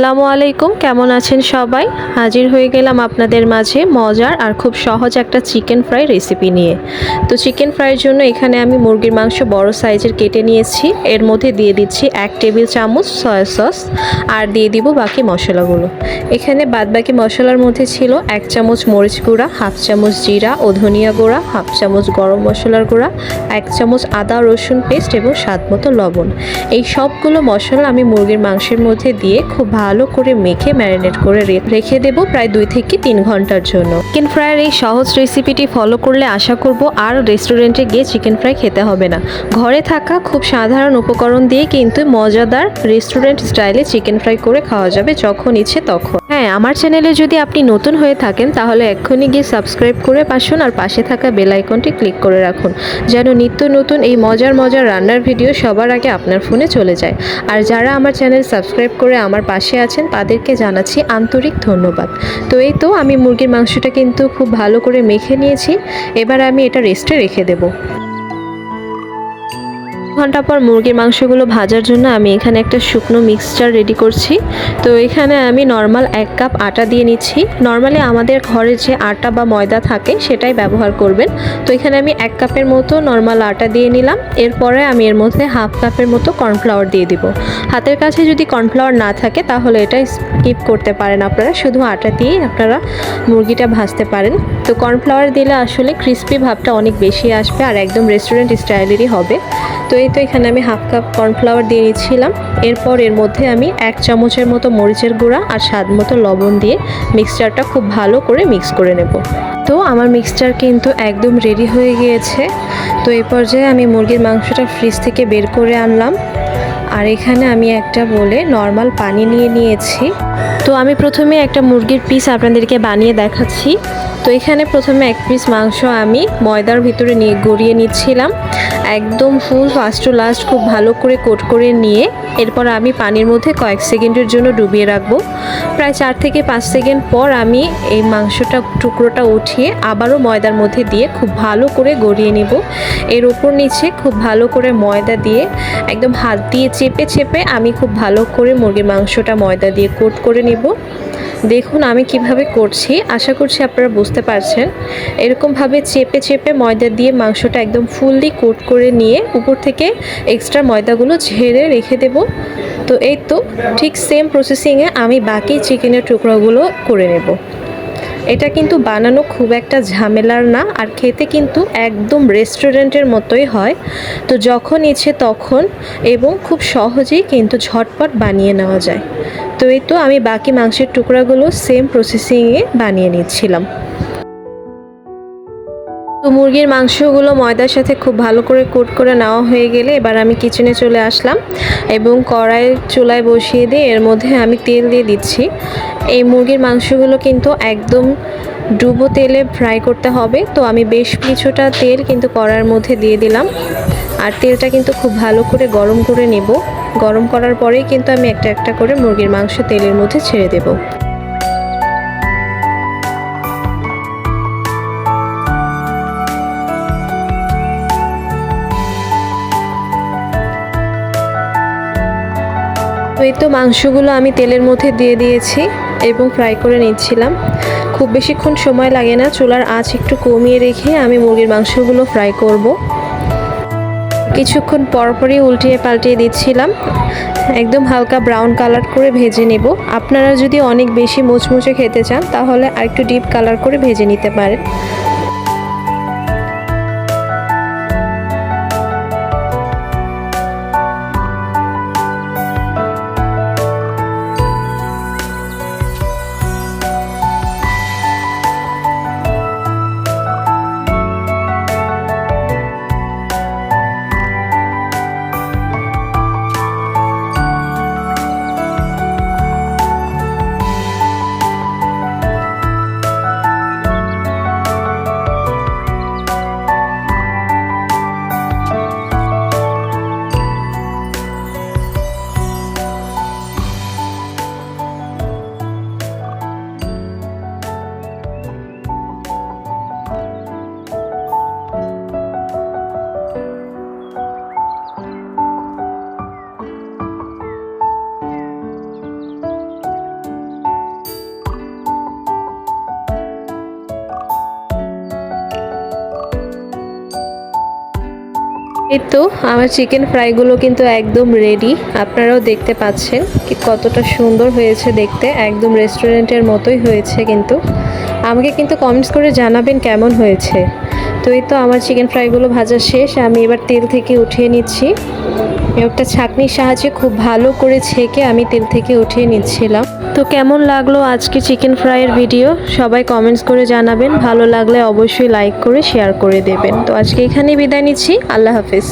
আসসালামু আলাইকুম, কেমন আছেন সবাই? হাজির হয়ে গেলাম আপনাদের মাঝে মজার আর খুব সহজ একটা চিকেন ফ্রাই রেসিপি নিয়ে। তো চিকেন ফ্রাইয়ের জন্য এখানে আমি মুরগির মাংস বড় সাইজের কেটে নিয়েছি। এর মধ্যে দিয়ে দিচ্ছি এক টেবিল চামচ সয়া সস আর দিয়ে দিব বাকি মশলাগুলো। এখানে বাদবাকি মশলার মধ্যে ছিল এক চামচ মরিচ গুঁড়া, হাফ চামচ জিরা ও ধনিয়া গুঁড়া, হাফ চামচ গরম মশলার গুঁড়া, এক চামচ আদা রসুন পেস্ট এবং স্বাদ মতো লবণ। এই সবগুলো মশলা আমি মুরগির মাংসের মধ্যে দিয়ে খুব ভালো করে মেখে ম্যারিনেট করে রেখে দেব প্রায় দুই থেকে তিন ঘণ্টার জন্য। চিকেন ফ্রাইয়ের এই সহজ রেসিপিটি ফলো করলে আশা করব আর রেস্টুরেন্টে গিয়ে চিকেন ফ্রাই খেতে হবে না। ঘরে থাকা খুব সাধারণ উপকরণ দিয়ে কিন্তু মজাদার রেস্টুরেন্ট স্টাইলে চিকেন ফ্রাই করে খাওয়া যাবে যখন ইচ্ছে তখন। হ্যাঁ আমার চ্যানেলে যদি আপনি নতুন হয়ে থাকেন তাহলে এক্ষুনি গিয়ে সাবস্ক্রাইব করে পাশুন আর পাশে থাকা বেল আইকনটি ক্লিক করে রাখুন, যেন নিত্য নতুন এই মজার মজার রান্নার ভিডিও সবার আগে আপনার ফোনে চলে যায়। আর যারা আমার চ্যানেল সাবস্ক্রাইব করে আমার পাশে আছেন, তাদেরকে জানাচ্ছি আন্তরিক ধন্যবাদ। তো এই তো আমি মুরগির মাংসটা কিন্তু খুব ভালো করে মেখে নিয়েছি। এবার আমি এটা রেস্টে রেখে দেবো। ঘণ্টা পর মুরগির মাংসগুলো ভাজার জন্য আমি এখানে একটা শুকনো মিক্সচার রেডি করছি। তো এখানে আমি নর্মাল এক কাপ আটা দিয়ে নিচ্ছি। নর্মালি আমাদের ঘরে যে আটা বা ময়দা থাকে, সেটাই ব্যবহার করবেন। তো এখানে আমি এক কাপের মতো নর্মাল আটা দিয়ে নিলাম। এরপরে আমি এর মধ্যে হাফ কাপের মতো কর্নফ্লাওয়ার দিয়ে দিব। হাতের কাছে যদি কর্নফ্লাওয়ার না থাকে, তাহলে এটা স্কিপ করতে পারেন আপনারা। শুধু আটা দিয়েই আপনারা মুরগিটা ভাজতে পারেন। তো কর্নফ্লাওয়ার দিলে আসলে ক্রিস্পি ভাবটা অনেক বেশি আসবে আর একদম রেস্টুরেন্ট স্টাইলেরই হবে। তো এই তো এখানে আমি হাফ কাপ কর্নফ্লাওয়ার দিয়ে নিচ্ছিলাম। এরপর এর মধ্যে আমি এক চামচের মতো মরিচের গুঁড়া আর স্বাদ মতো লবণ দিয়ে মিক্সচারটা খুব ভালো করে মিক্স করে নেব। তো আমার মিক্সচার কিন্তু একদম রেডি হয়ে গিয়েছে। তো এই পর্যায়ে আমি মুরগির মাংসটা ফ্রিজ থেকে বের করে আনলাম। আর এখানে আমি একটা বলে নর্মাল পানি নিয়ে নিয়েছি। তো আমি প্রথমে একটা মুরগির পিস আপনাদেরকে বানিয়ে দেখাচ্ছি। তো এখানে প্রথমে এক পিস মাংস আমি ময়দার ভিতরে নিয়ে গড়িয়ে নিচ্ছিলাম। একদম ফুল ফার্স্ট টু লাস্ট খুব ভালো করে কোট করে নিয়ে এরপর আমি পানির মধ্যে কয়েক সেকেন্ডের জন্য ডুবিয়ে রাখব। প্রায় চার থেকে পাঁচ সেকেন্ড পর আমি এই মাংসটা, টুকরোটা উঠিয়ে আবারও ময়দার মধ্যে দিয়ে খুব ভালো করে গড়িয়ে নেব। এর ওপর নিচে খুব ভালো করে ময়দা দিয়ে, একদম হাত দিয়ে চেপে চেপে আমি খুব ভালো করে মুরগির মাংসটা ময়দা দিয়ে কোট করে নেব। দেখুন আমি কীভাবে করছি, আশা করছি আপনারা বুঝতে পারছেন। এরকমভাবে চেপে চেপে ময়দা দিয়ে মাংসটা একদম ফুললি কোট করে নিয়ে উপর থেকে এক্সট্রা ময়দাগুলো ঝেড়ে রেখে দেব। তো এই তো ঠিক সেম প্রসেসিংয়ে আমি বাকি চিকেনের টুকরোগুলো করে নেব। এটা কিন্তু বানানো খুব একটা ঝামেলার না, আর খেতে কিন্তু একদম রেস্টুরেন্টের মতোই হয়। তো যখন ইচ্ছে তখন এবং খুব সহজেই কিন্তু ঝটপট বানিয়ে নেওয়া যায়। তো এই তো আমি বাকি মাংসের টুকরাগুলো সেম প্রসেসিংয়ে বানিয়ে নিচ্ছিলাম। মুরগির মাংসগুলো ময়দার সাথে খুব ভালো করে কোট করে নেওয়া হয়ে গেলে এবার আমি কিচেনে চলে আসলাম এবং কড়াইয়ের চুলায় বসিয়ে দিয়ে এর মধ্যে আমি তেল দিয়ে দিচ্ছি। এই মুরগির মাংসগুলো কিন্তু একদম ডুবো তেলে ফ্রাই করতে হবে। তো আমি বেশ কিছুটা তেল কিন্তু কড়াইয়ের মধ্যে দিয়ে দিলাম। আর তেলটা কিন্তু খুব ভালো করে গরম করে নেব। গরম করার পরেই কিন্তু আমি একটা একটা করে মুরগির মাংস তেলের মধ্যে ছেড়ে দেবো। তো এই তো মাংসগুলো আমি তেলের মধ্যে দিয়ে দিয়েছি এবং ফ্রাই করে নিচ্ছিলাম। খুব বেশিক্ষণ সময় লাগে না, চুলার আঁচ একটু কমিয়ে রেখে আমি মুরগির মাংসগুলো ফ্রাই করব। কিছুক্ষণ পরপরই উল্টিয়ে পাল্টিয়ে দিচ্ছিলাম। একদম হালকা ব্রাউন কালার করে ভেজে নেব। আপনারা যদি অনেক বেশি মুচমুচে খেতে চান, তাহলে আরেকটু ডিপ কালার করে ভেজে নিতে পারেন। এই তো, আমার চিকেন ফ্রাইগুলো কিন্তু একদম রেডি আপনারাও দেখতে পাচ্ছেন কি কতটা সুন্দর হয়েছে দেখতে, একদম রেস্টুরেন্টের মতোই হয়েছে কিন্তু। আমাকে কিন্তু কমেন্টস করে জানাবেন কেমন হয়েছে। তো এই তো আমার চিকেন ফ্রাইগুলো ভাজা শেষ, আমি এবার তেল থেকে উঠিয়ে নিচ্ছি। একটা ছাঁকনির সাহায্যে খুব ভালো করে ছেঁকে আমি তেল থেকে উঠিয়ে নিচ্ছিলাম। তো কেমন লাগল আজকে চিকেন ফ্রাইয়ের ভিডিও সবাই কমেন্টস করে জানাবেন। ভালো লাগলে অবশ্যই লাইক করে শেয়ার করে দেবেন। তো আজকে এখানেই বিদায় নিচ্ছি। আল্লাহ হাফিজ।